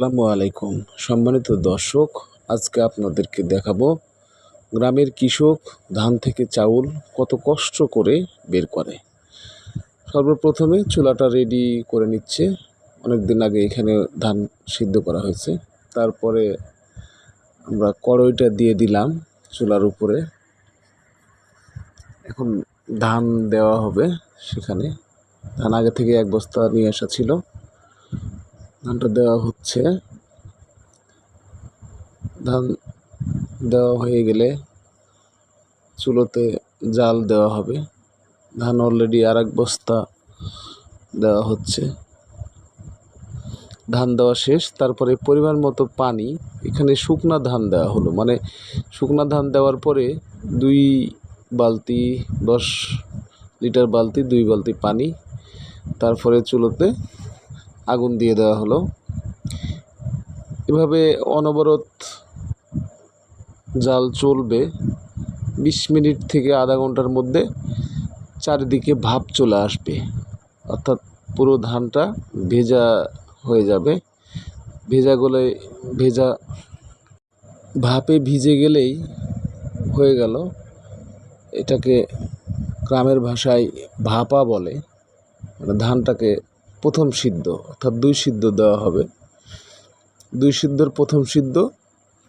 আসসালামু আলাইকুম। সম্মানিত দর্শক, আজকে আপনাদেরকে দেখাবো গ্রামের কৃষক ধান থেকে চাউল কত কষ্ট করে বের করে। সর্বপ্রথমে চুলাটা রেডি করে নিচ্ছে। অনেক দিন আগে এখানে ধান সিদ্ধ করা হয়েছে। তারপরে আমরা কড়ইটা দিয়ে দিলাম চুলার উপরে। এখন ধান দেওয়া হবে সেখানে। ধান আগে থেকে এক বস্তা নিয়ে আসা ছিল। ধানটা দেওয়া হচ্ছে। ধান দেওয়া হয়ে গেলে চুলোতে জাল দেওয়া হবে। ধান অলরেডি আর এক বস্তা দেওয়া হচ্ছে। ধান দেওয়া শেষ, তারপরে পরিমাণ মতো পানি, এখানে শুকনা ধান দেওয়া হলো। মানে শুকনা ধান দেওয়ার পরে দুই বালতি, দশ লিটার বালতি, দুই বালতি পানি, তারপরে চুলোতে আগুন দিয়ে দেওয়া হলো। এভাবে অনবরত জাল চলবে। বিশ মিনিট থেকে আধা ঘণ্টার মধ্যে চারিদিকে ভাপ চলে আসবে। অর্থাৎ পুরো ধানটা ভেজা হয়ে যাবে। ভেজা গলে, ভেজা ভাপে ভিজে গেলেই হয়ে গেল। এটাকে গ্রামের ভাষায় ভাপা বলে। মানে ধানটাকে প্রথম সিদ্ধ, অর্থাৎ দুই সিদ্ধ দেওয়া হবে। দুই সিদ্ধর প্রথম সিদ্ধ,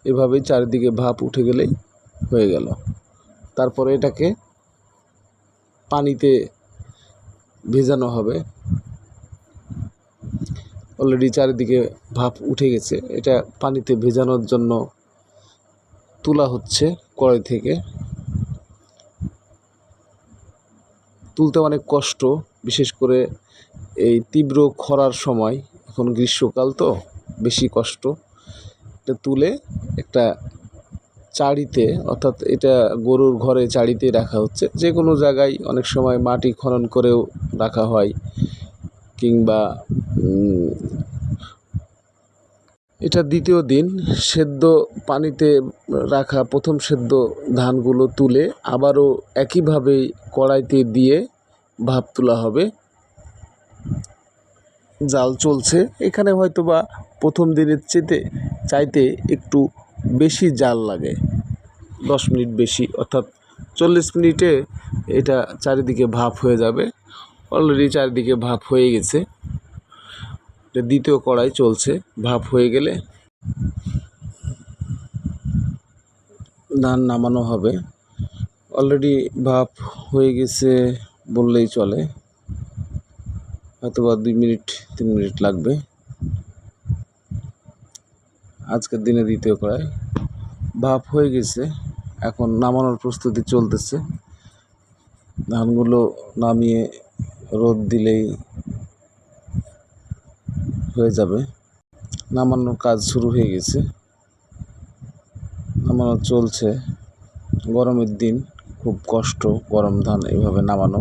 এভাবেই চারিদিকে ভাপ উঠে গেলেই হয়ে গেল। তারপরে এটাকে পানিতে ভেজানো হবে। অলরেডি চারিদিকে ভাপ উঠে গেছে। এটা পানিতে ভেজানোর জন্য তোলা হচ্ছে কড়াই থেকে। অনেক কষ্ট, বিশেষ করে এই তীব্র খরার সময়। এখন গ্রীষ্মকাল তো, বেশি কষ্ট। এটা তুলে একটা চাড়িতে, অর্থাৎ এটা গরুর ঘরে চাড়িতে রাখা হচ্ছে। যে কোনো জায়গায় অনেক সময় মাটি খনন করেও রাখা হয়, কিংবা এটা দ্বিতীয় দিন, সেদ্ধ পানিতে রাখা প্রথম সেদ্ধ ধানগুলো তুলে আবারও একইভাবে কড়াইতে দিয়ে ভাপ তোলা হবে। জাল চলছে। এখানে হয়তো বা প্রথম দিনের চেতে, চাইতে একটু বেশি জাল লাগে। দশ মিনিট বেশি, অর্থাৎ চল্লিশ মিনিটে এটা চারিদিকে ভাপ হয়ে যাবে। অলরেডি চারিদিকে ভাপ হয়ে গেছে। দ্বিতীয় কড়াই চলছে, ভাপ হয়ে গেলে ধান নামানো হবে। অলরেডি ভাপ হয়ে গেছে বললেই চলে। হয়তো বা দুই মিনিট, তিন মিনিট লাগবে। আজকের দিনে দ্বিতীয় কড়াই। ভাপ হয়ে গেছে, এখন নামানোর প্রস্তুতি চলতেছে। ধানগুলো নামিয়ে রোদ দিলেই হয়ে যাবে। নামানোর কাজ শুরু হয়ে গেছে। নামানো চলছে। গরমের দিন, খুব কষ্ট, গরম ধান এভাবে নামানো।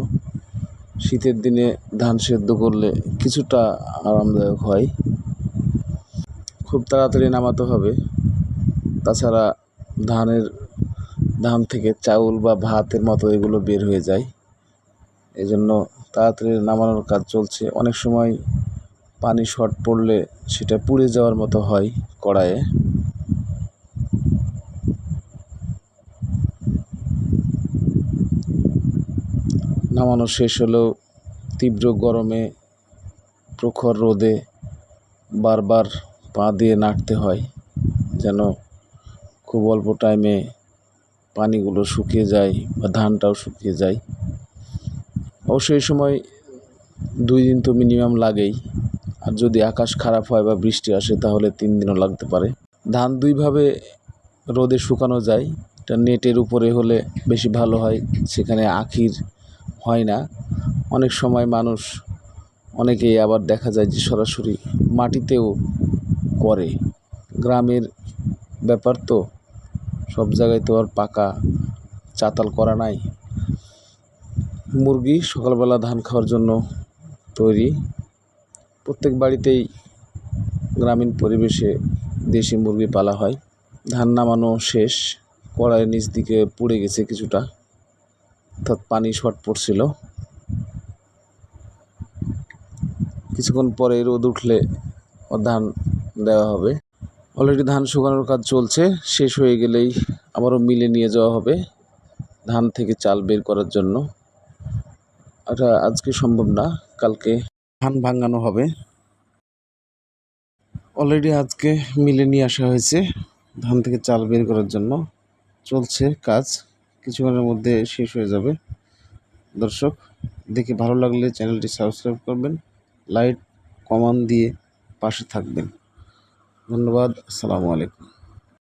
শীতের দিনে ধান সেদ্ধ করলে কিছুটা আরামদায়ক হয়। খুব তাড়াতাড়ি নামাতে হবে। তাছাড়া ধানের, ধান থেকে চাউল বা ভাতের মতো এগুলো বের হয়ে যায়। এজন্য তাড়াতাড়ি নামানোর কাজ চলছে। অনেক সময় পানি শর্ট পড়লে সেটা পুড়ে যাওয়ার মতো হয় কড়াইয়ে। নামানো শেষ হলেও তীব্র গরমে প্রখর রোদে বারবার পা দিয়ে নাড়তে হয়, যেন খুব অল্প টাইমে পানিগুলো শুকিয়ে যায় বা ধানটাও শুকিয়ে যায়। অবশ্যই এই সময় দুই দিন তো মিনিমাম লাগেই। আর যদি আকাশ খারাপ হয় বা বৃষ্টি আসে, তাহলে তিন দিনও লাগতে পারে। ধান দুইভাবে রোদে শুকানো যায়। এটা নেটের উপরে হলে বেশি ভালো হয়, সেখানে আখির হয় না। অনেক সময় মানুষ, অনেকেই আবার দেখা যায় যে সরাসরি মাটিতেও করে। গ্রামের ব্যাপার তো, সব জায়গায় তো আর পাকা চাতাল করা নাই। মুরগি সকালবেলা ধান খাওয়ার জন্য তৈরি। প্রত্যেক বাড়িতেই গ্রামীণ পরিবেশে দেশি মুরগি পালা হয়। ধান নামানো শেষ কড়াইয়ের নিচ দিকে পুড়ে গেছে কিছুটা। অর্থাৎ পানি শর্ট পড়ছিল। কিছুক্ষণ পরে রোদ উঠলে ধান দেওয়া হবে। অলরেডি ধান শুকানোর কাজ চলছে, শেষ হয়ে গেলেই আবারও মিলে নিয়ে যাওয়া হবে ধান থেকে চাল বের করার জন্য। এটা আজকে সম্ভব না, কালকে ধান ভাঙানো হবে। অলরেডি আজকে মিলে নিয়ে আসা হয়েছে ধান থেকে চাল বের করার জন্য। চলছে কাজ, কিছুক্ষণের মধ্যে শেষ হয়ে যাবে। দর্শক, দেখে ভালো লাগলে চ্যানেলটি সাবস্ক্রাইব করবেন, লাইক কমান দিয়ে পাশে থাকবেন। ধন্যবাদ, আসসালামু আলাইকুম।